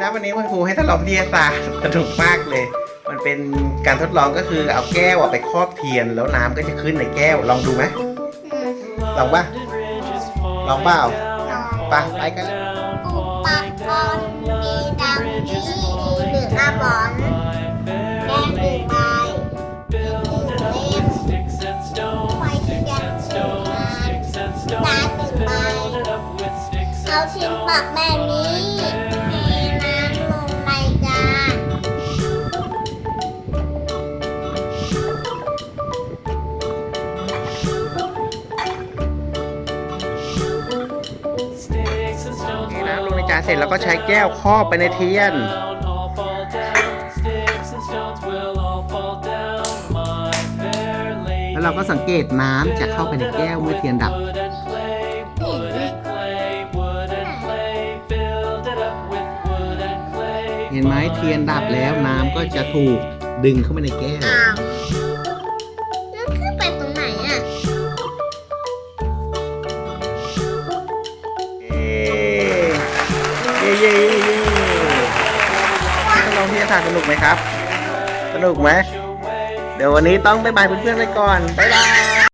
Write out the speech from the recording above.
นะวันนี้คุณครูให้ทดลองวิทยาศาสตร์สนุกมากเลย มันเป็นการทดลองก็คือเอาแก้วอะไปครอบเทียน แล้วน้ำก็จะขึ้นในแก้วลองดูไหมลองป่ะลองเปล่าไปไปกันเลยอุปกรณ์มีดังนี้หรืออาบอนแก้วหนึ่งใบหนึ่งเล่มไฟเทียนหนึ่งอันน้ำตึงใบเอาชิ้นปักแบบนี้ เสร็จแล้วก็ใช้แก้วครอบไปในเทียน แล้วเราก็สังเกตน้ำจะเข้าไปในแก้วเมื่อเทียนดับ เห็นไหมเทียนดับแล้วน้ำก็จะถูกดึงเข้าไปในแก้ว อ้าวแล้วขึ้นไปตรงไหนอะ ทดลองสนุกไหมครับ สนุกไหม เดี๋ยววันนี้ต้องบายบายเพื่อนๆไปก่อนบ๊ายบาย